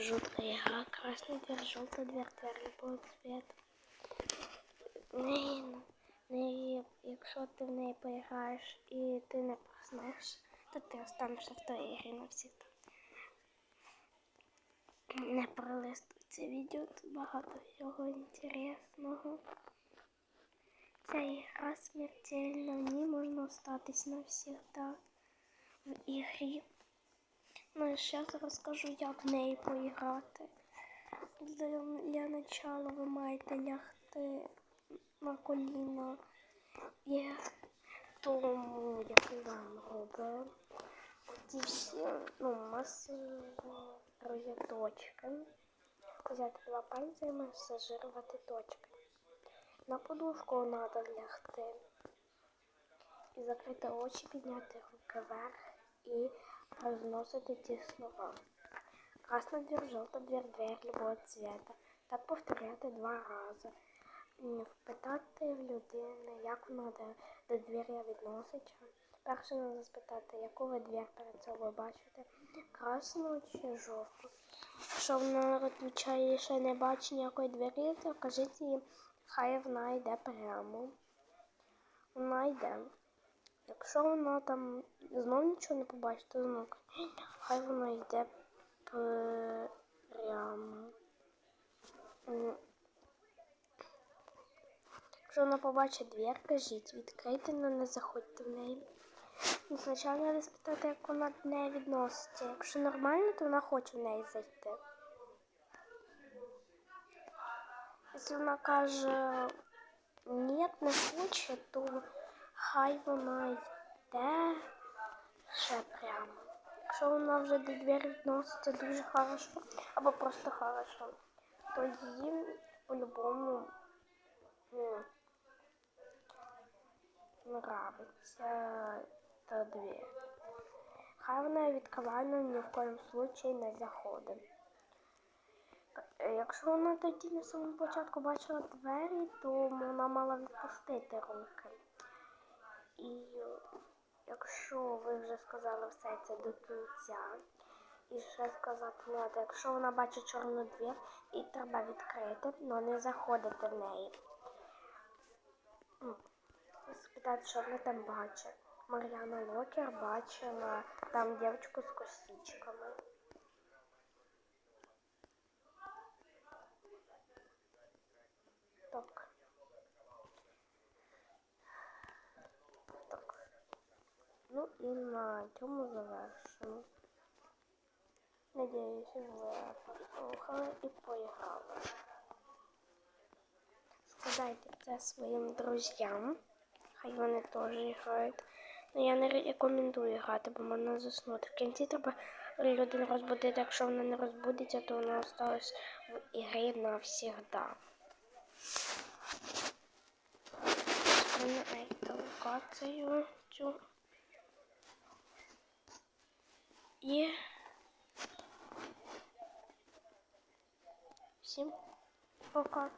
жуткая игра. Красный дверь, желтая дверь, дверь любого цвета. Не, не, якщо ти в неї поіграєш і ти не проснешся, то ти останешся в той ігрі навсегда. Не пролистуй це відео, тут багато всього інтересного. Ця ігра смертельна, в ній можна остатись навсегда в ігрі. Ну, зараз розкажу, як в неї поіграти. Для, для начала ви маєте лягти на коліна і тому, як Іван робить, оці всі, ну, маси розіточки. Взяти і масажирувати точки. На подушку треба лягти. І закрити очі, підняти руки вверх і розносити ці слова. Красна дверь, желта дверь, дверь любого цвета. Так повторяти два рази. Впитати в людини, як вона до двері відноситься. Перше треба спитати, яку ви двір перед собою бачите, красну чи жовту. Якщо вона відповідає, що не бачить ніякої двері, то кажіть їй, хай вона йде прямо. Вона йде. Якщо вона там знов нічого не побачить, то знов хай вона йде прямо. Якщо вона побачить двір, кажіть, відкрийте, але не заходьте в неї. Спочатку треба спитати, як вона до неї відноситься. Якщо нормально, то вона хоче в неї зайти. Якщо вона каже ні, не хоче, то хай вона йде ще прямо. Якщо вона вже до двері відноситься дуже хорошо, або просто хорошо, то їй по-любому ну, нравиться та двері. Хай вона але ні в коєму случаї не заходить. Якщо вона тоді на самому початку бачила двері, то вона мала відпустити руки. І якщо ви вже сказали все це до кінця, і ще сказати треба, якщо вона бачить чорну двір, і треба відкрити, але не заходити в неї. Спитати, що вона там бачить. Мар'яна Локер бачила там дівчинку з косичками. Ну і на цьому завершимо. Надіюсь, ви послухали і поіграли. Сказайте це своїм друзям. Хай вони теж грають. Ну я не рекомендую грати, бо можна заснути. В кінці треба людину розбудити. Якщо вона не розбудеться, то вона осталась в ігрі навсегда. Сприймайте локацію цю. І всім пока.